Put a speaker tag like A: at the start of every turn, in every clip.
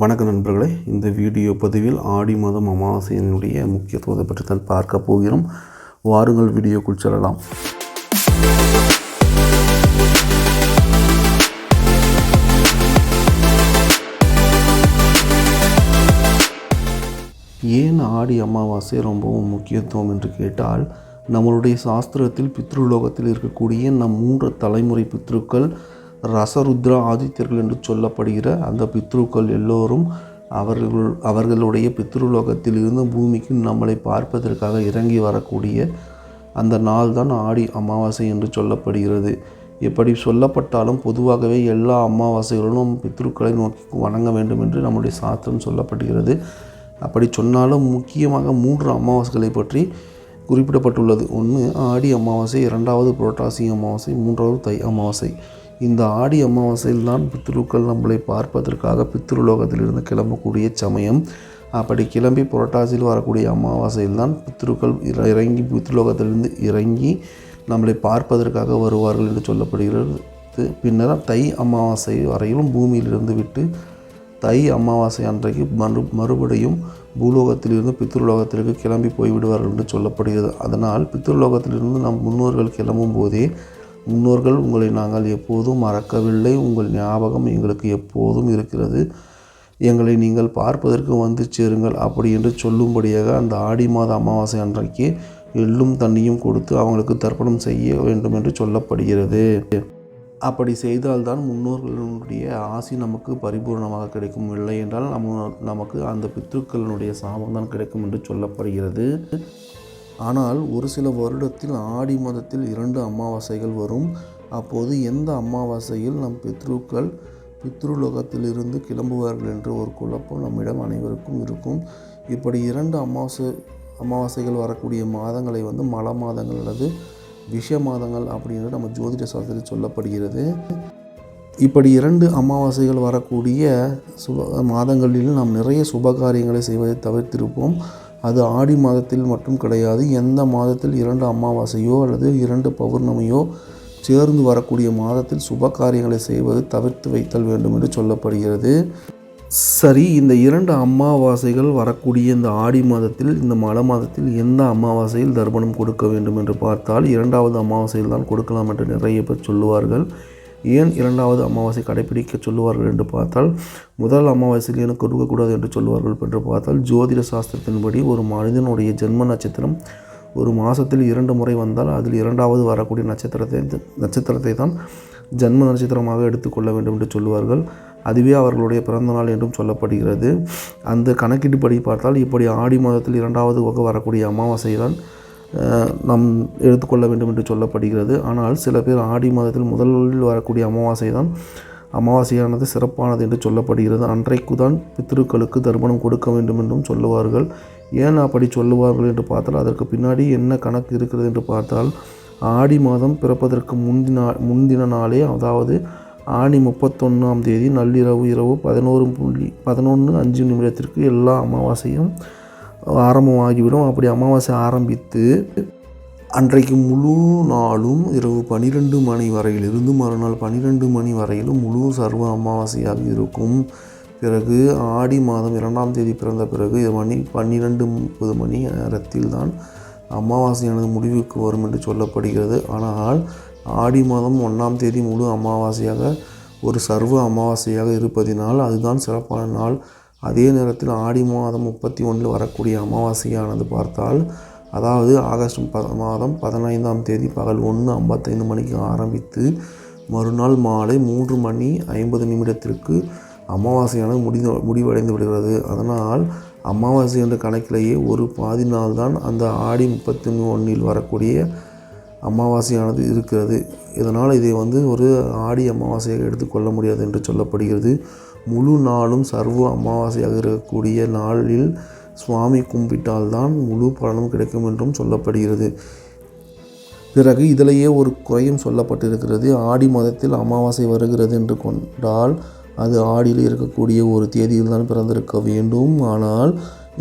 A: வணக்க நண்பர்களே இந்த வீடியோ பதிவில் ஆடி மாதம் அமாவாசையினுடைய முக்கியத்துவத்தை பற்றி தான் பார்க்க போகிறோம். வாருங்கள் வீடியோக்குள் செல்லலாம். ஏன் ஆடி அமாவாசை ரொம்பவும் முக்கியத்துவம் என்று கேட்டால் நம்மளுடைய சாஸ்திரத்தில் பித்ருலோகத்தில் இருக்கக்கூடிய நம் மூன்று தலைமுறை பித்ருக்கள் ரசருத்ரா ஆதித்யர்கள் என்று சொல்லப்படுகிற அந்த பித்ருக்கள் எல்லோரும் அவர்கள் அவர்களுடைய பித்ருலோகத்தில் இருந்து பூமிக்கு நம்மளை பார்ப்பதற்காக இறங்கி வரக்கூடிய அந்த நாள் தான் ஆடி அமாவாசை என்று சொல்லப்படுகிறது. எப்படி சொல்லப்பட்டாலும் பொதுவாகவே எல்லா அமாவாசைகளிலும் பித்ருக்களை நோக்கி வணங்க வேண்டும் என்று நம்முடைய சாஸ்திரம் சொல்லப்படுகிறது. அப்படி சொன்னாலும் முக்கியமாக மூன்று அமாவாசைகளை பற்றி குறிப்பிடப்பட்டுள்ளது. ஒன்று ஆடி அமாவாசை இரண்டாவது புரட்டாசி அமாவாசை மூன்றாவது தை அமாவாசை. இந்த ஆடி அமாவாசையில் தான் பித்ருக்கள் நம்மளை பார்ப்பதற்காக பித்ருலோகத்திலிருந்து கிளம்பக்கூடிய சமயம். அப்படி கிளம்பி புரட்டாசியில் வரக்கூடிய அமாவாசையில் தான் பித்ருக்கள் இற- இறங்கி பித்ருலோகத்திலிருந்து இறங்கி நம்மளை பார்ப்பதற்காக வருவார்கள் என்று சொல்லப்படுகிறது. பின்னர் தை அமாவாசை வரையிலும் பூமியிலிருந்து விட்டு தை அமாவாசை அன்றைக்கு மறு மறுபடியும் பூலோகத்திலிருந்து பித்ருலோகத்திற்கு கிளம்பி போய்விடுவார்கள் என்று சொல்லப்படுகிறது. அதனால் பித்ருலோகத்திலிருந்து நம் முன்னோர்கள் கிளம்பும் போதே முன்னோர்கள் உங்களை நாங்கள் எப்போதும் மறக்கவில்லை. உங்கள் ஞாபகம் எங்களுக்கு எப்போதும் இருக்கிறது. எங்களை நீங்கள் பார்ப்பதற்கு வந்து சேருங்கள். அப்படி என்று சொல்லும்படியாக அந்த ஆடி மாத அமாவாசை அன்றைக்கு எள்ளும் தண்ணியும் கொடுத்து அவங்களுக்கு தர்ப்பணம் செய்ய வேண்டும் என்று சொல்லப்படுகிறது. அப்படி செய்தால்தான் முன்னோர்களுடைய ஆசி நமக்கு பரிபூர்ணமாக கிடைக்கும். இல்லை என்றால் நம்ம நமக்கு அந்த பித்ருக்களினுடைய சாபம் தான் கிடைக்கும் என்று சொல்லப்படுகிறது. ஆனால் ஒரு சில வருடத்தில் ஆடி மாதத்தில் இரண்டு அமாவாசைகள் வரும். அப்போது எந்த அமாவாசையில் நம் பித்ருக்கள் பித்ருலோகத்திலிருந்து கிளம்புவார்கள் என்ற ஒரு குழப்பம் நம்மிடம் அனைவருக்கும் இருக்கும். இப்படி இரண்டு அமாவாசை அமாவாசைகள் வரக்கூடிய மாதங்களை வந்து மழை மாதங்கள் அல்லது விஷ மாதங்கள் அப்படின்னு நம்ம ஜோதிட சாஸ்திரத்தில் சொல்லப்படுகிறது. இப்படி இரண்டு அமாவாசைகள் வரக்கூடிய சுப மாதங்களில் நாம் நிறைய சுப காரியங்களை செய்வதை தவிர்த்திருப்போம். அது ஆடி மாதத்தில் மட்டும் கிடையாது எந்த மாதத்தில் இரண்டு அமாவாசையோ அல்லது இரண்டு பௌர்ணமியோ சேர்ந்து வரக்கூடிய மாதத்தில் சுப காரியங்களை செய்வது தவிர்த்து வைத்தல் வேண்டும் என்று சொல்லப்படுகிறது. சரி இந்த இரண்டு அமாவாசைகள் வரக்கூடிய இந்த ஆடி மாதத்தில் இந்த மழை மாதத்தில் எந்த அமாவாசையில் தர்ப்பணம் கொடுக்க வேண்டும் என்று பார்த்தால் இரண்டாவது அமாவாசையில் தான் கொடுக்கலாம் என்று நிறைய பேர் சொல்லுவார்கள். ஏன் இரண்டாவது அமாவாசை கடைபிடிக்க சொல்லுவார்கள் என்று பார்த்தால் முதல் அமாவாசையில் எனக்கு கொடுக்கக்கூடாது என்று சொல்லுவார்கள் என்று பார்த்தால் ஜோதிட சாஸ்திரத்தின்படி ஒரு மனிதனுடைய ஜென்ம நட்சத்திரம் ஒரு மாதத்தில் இரண்டு முறை வந்தால் அதில் இரண்டாவது வரக்கூடிய நட்சத்திரத்தை நட்சத்திரத்தை தான் ஜன்ம நட்சத்திரமாக எடுத்துக்கொள்ள வேண்டும் என்று சொல்லுவார்கள். அதுவே அவர்களுடைய பிறந்த நாள் என்றும் சொல்லப்படுகிறது. அந்த கணக்கீட்டுப்படி பார்த்தால் இப்படி ஆடி மாதத்தில் இரண்டாவது வகை வரக்கூடிய அமாவாசை தான் நாம் எடுத்துக்கொள்ள வேண்டும் என்று சொல்லப்படுகிறது. ஆனால் சில பேர் ஆடி மாதத்தில் முதலில் வரக்கூடிய அமாவாசை தான் அமாவாசையானது சிறப்பானது என்று சொல்லப்படுகிறது. அன்றைக்கு தான் பித்ருக்களுக்கு தர்ப்பணம் கொடுக்க வேண்டும் என்றும் சொல்லுவார்கள். ஏன் அப்படி சொல்லுவார்கள் என்று பார்த்தால் அதற்கு பின்னாடி என்ன கணக்கு இருக்கிறது என்று பார்த்தால் ஆடி மாதம் பிறப்பதற்கு முந்தின முந்தின நாளே அதாவது ஆணி முப்பத்தொன்னாம் தேதி நள்ளிரவு இரவு பதினோரு புள்ளி பதினொன்று அஞ்சு நிமிடத்திற்கு எல்லா அமாவாசையும் ஆரம்பமாகிவிடும். அப்படி அமாவாசை ஆரம்பித்து அன்றைக்கு முழு நாளும் இரவு பன்னிரெண்டு மணி வரையிலிருந்து மறுநாள் பன்னிரெண்டு மணி வரையிலும் முழு சர்வ அமாவாசையாக இருக்கும். பிறகு ஆடி மாதம் இரண்டாம் தேதி பிறந்த பிறகு மணி பன்னிரெண்டு முப்பது மணி நேரத்தில் தான் அமாவாசையானது முடிவுக்கு வரும் என்று சொல்லப்படுகிறது. ஆனால் ஆடி மாதம் ஒன்றாம் தேதி முழு அமாவாசையாக ஒரு சர்வ அமாவாசையாக இருப்பதினால் அதுதான் சிறப்பான நாள். அதே நேரத்தில் ஆடி மாதம் முப்பத்தி ஒன்றில் வரக்கூடிய அமாவாசையானது பார்த்தால் அதாவது ஆகஸ்ட் ப மாதம் பதினைந்தாம் தேதி பகல் ஒன்று ஐம்பத்தைந்து மணிக்கு ஆரம்பித்து மறுநாள் மாலை மூன்று மணி ஐம்பது நிமிடத்திற்கு அமாவாசையானது முடிந்து முடிவடைந்து விடுகிறது. அதனால் அமாவாசை என்ற கணக்கிலேயே ஒரு பாதி நாள் தான் அந்த ஆடி முப்பத்தி ஒன்றில் வரக்கூடிய அமாவாசையானது இருக்கிறது. இதனால் இதை வந்து ஒரு ஆடி அமாவாசையாக எடுத்துக்கொள்ள முடியாது என்று சொல்லப்படுகிறது. முழு நாளும் சர்வ அமாவாசையாக இருக்கக்கூடிய நாளில் சுவாமி கும்பிட்டால்தான் முழு பலனும் கிடைக்கும் என்றும் சொல்லப்படுகிறது. பிறகு இதிலேயே ஒரு குறையும் சொல்லப்பட்டிருக்கிறது. ஆடி மாதத்தில் அமாவாசை வருகிறது என்று கொண்டால் அது ஆடியில் இருக்கக்கூடிய ஒரு தேதியில் தான் பிறந்திருக்க வேண்டும். ஆனால்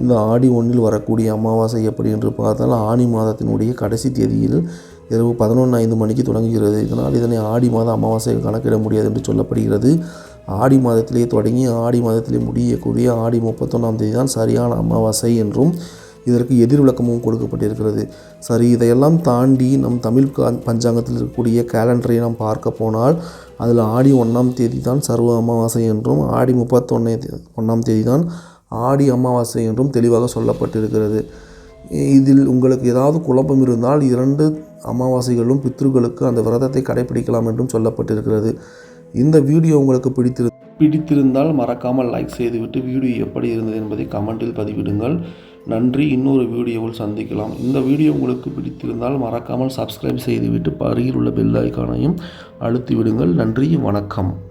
A: இந்த ஆடி ஒன்றில் வரக்கூடிய அமாவாசை எப்படி என்று பார்த்தால் ஆணி மாதத்தினுடைய கடைசி தேதியில் இரவு பதினொன்று ஐந்து மணிக்கு தொடங்குகிறது. இதனால் இதனை ஆடி மாத அமாவாசை கணக்கிட முடியாது என்று சொல்லப்படுகிறது. ஆடி மாதத்திலே தொடங்கி ஆடி மாதத்திலே முடியக்கூடிய ஆடி முப்பத்தொன்னாம் தேதி தான் சரியான அமாவாசை என்றும் இதற்கு எதிர் விளக்கமும் கொடுக்கப்பட்டிருக்கிறது. சரி இதையெல்லாம் தாண்டி நம் தமிழ் கா- பஞ்சாங்கத்தில் இருக்கக்கூடிய கேலண்டரை நாம் பார்க்க போனால் அதில் ஆடி ஒன்றாம் தேதி தான் சர்வ அமாவாசை என்றும் ஆடி முப்பத்தொன்னே ஒன்றாம் தேதி தான் ஆடி அமாவாசை என்றும் தெளிவாக சொல்லப்பட்டிருக்கிறது. இதில் உங்களுக்கு ஏதாவது குழப்பம் இருந்தால் இரண்டு அமாவாசைகளும் பித்ருக்களுக்கு அந்த விரதத்தை கடைபிடிக்கலாம் என்றும் சொல்லப்பட்டிருக்கிறது. இந்த வீடியோ உங்களுக்கு பிடித்திரு பிடித்திருந்தால் மறக்காமல் லைக் செய்துவிட்டு வீடியோ எப்படி இருந்தது என்பதை கமெண்டில் பதிவிடுங்கள். நன்றி இன்னொரு வீடியோவில் சந்திக்கலாம். இந்த வீடியோ உங்களுக்கு பிடித்திருந்தால் மறக்காமல் சப்ஸ்கிரைப் செய்துவிட்டு அருகில் உள்ள பெல் ஐக்கானையும் அழுத்தி விடுங்கள் நன்றி வணக்கம்.